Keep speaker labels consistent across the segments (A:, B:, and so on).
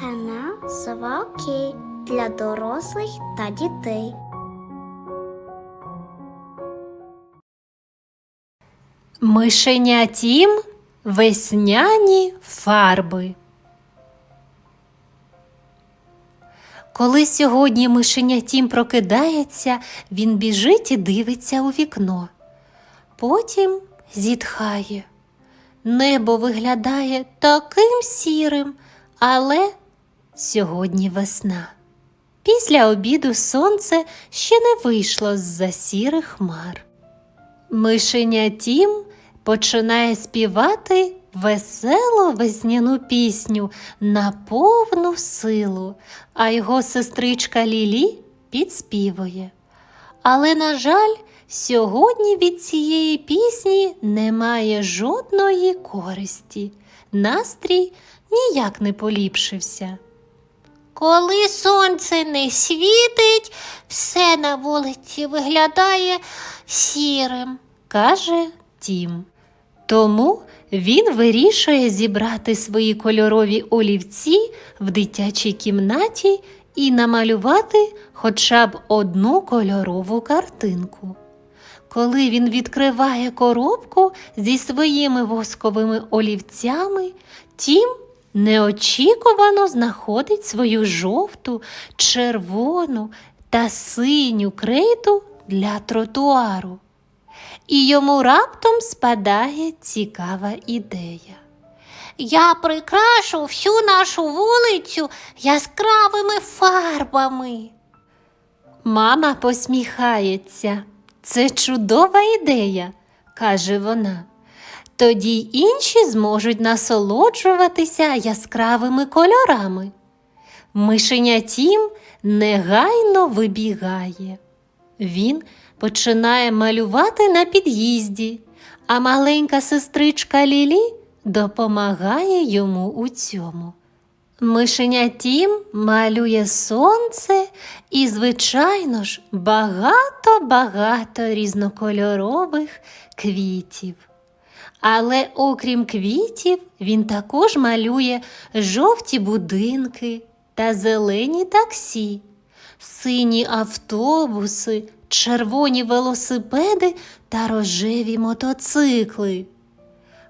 A: Канал Совалки для дорослих та дітей.
B: Мишеня Тім весняні фарби. Коли сьогодні мишеня Тім прокидається, він біжить і дивиться у вікно. Потім зітхає. Небо виглядає таким сірим, але сьогодні весна. Після обіду сонце ще не вийшло з-за сірих хмар. Мишеня Тім починає співати веселу весняну пісню на повну силу, а його сестричка Лілі підспівує. Але, на жаль, сьогодні від цієї пісні немає жодної користі. Настрій ніяк не поліпшився.
C: Коли сонце не світить, все на вулиці виглядає сірим.
B: каже Тім. Тому він вирішує зібрати свої кольорові олівці в дитячій кімнаті і намалювати хоча б одну кольорову картинку. Коли він відкриває коробку зі своїми восковими олівцями, Тім неочікувано знаходить свою жовту, червону та синю крейду для тротуару. І йому раптом спадає цікава ідея.
C: Я прикрашу всю нашу вулицю яскравими фарбами.
B: Мама посміхається. Це чудова ідея, каже вона. Тоді інші зможуть насолоджуватися яскравими кольорами. Мишеня Тім негайно вибігає. Він починає малювати на під'їзді, а маленька сестричка Лілі допомагає йому у цьому. Мишеня Тім малює сонце і, звичайно ж, багато-багато різнокольорових квітів. Але окрім квітів, він також малює жовті будинки та зелені таксі, сині автобуси, червоні велосипеди та рожеві мотоцикли.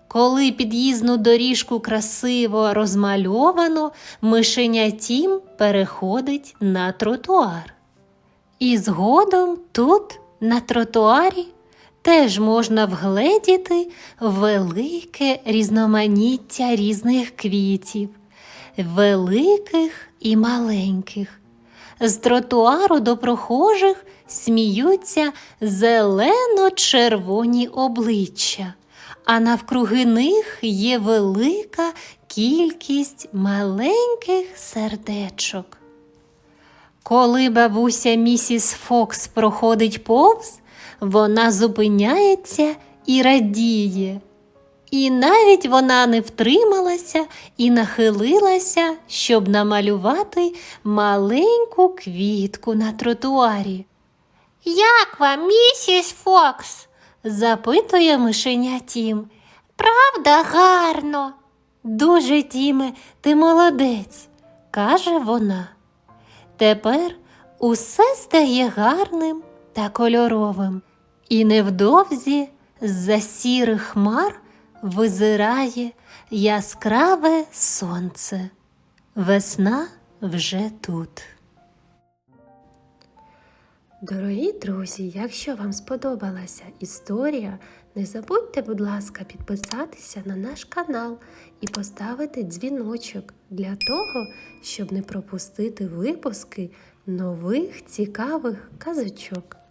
B: Коли під'їзну доріжку красиво розмальовано, мишеня Тім переходить на тротуар. І згодом тут, на тротуарі, теж можна вгледіти велике різноманіття різних квітів, великих і маленьких. З тротуару до прохожих сміються зелено-червоні обличчя, а навкруги них є велика кількість маленьких сердечок. Коли бабуся місіс Фокс проходить повз, вона зупиняється і радіє. І навіть вона не втрималася і нахилилася, щоб намалювати маленьку квітку на тротуарі.
C: Як вам, місіс Фокс?
B: Запитує мишеня Тім.
C: Правда гарно?
B: Дуже, Тіме, ти молодець, каже вона. Тепер усе стає гарним та кольоровим, і невдовзі з-за сірих хмар визирає яскраве сонце. Весна вже тут. Дорогі друзі, якщо вам сподобалася історія, не забудьте, будь ласка, підписатися на наш канал і поставити дзвіночок для того, щоб не пропустити випуски нових цікавих казочок.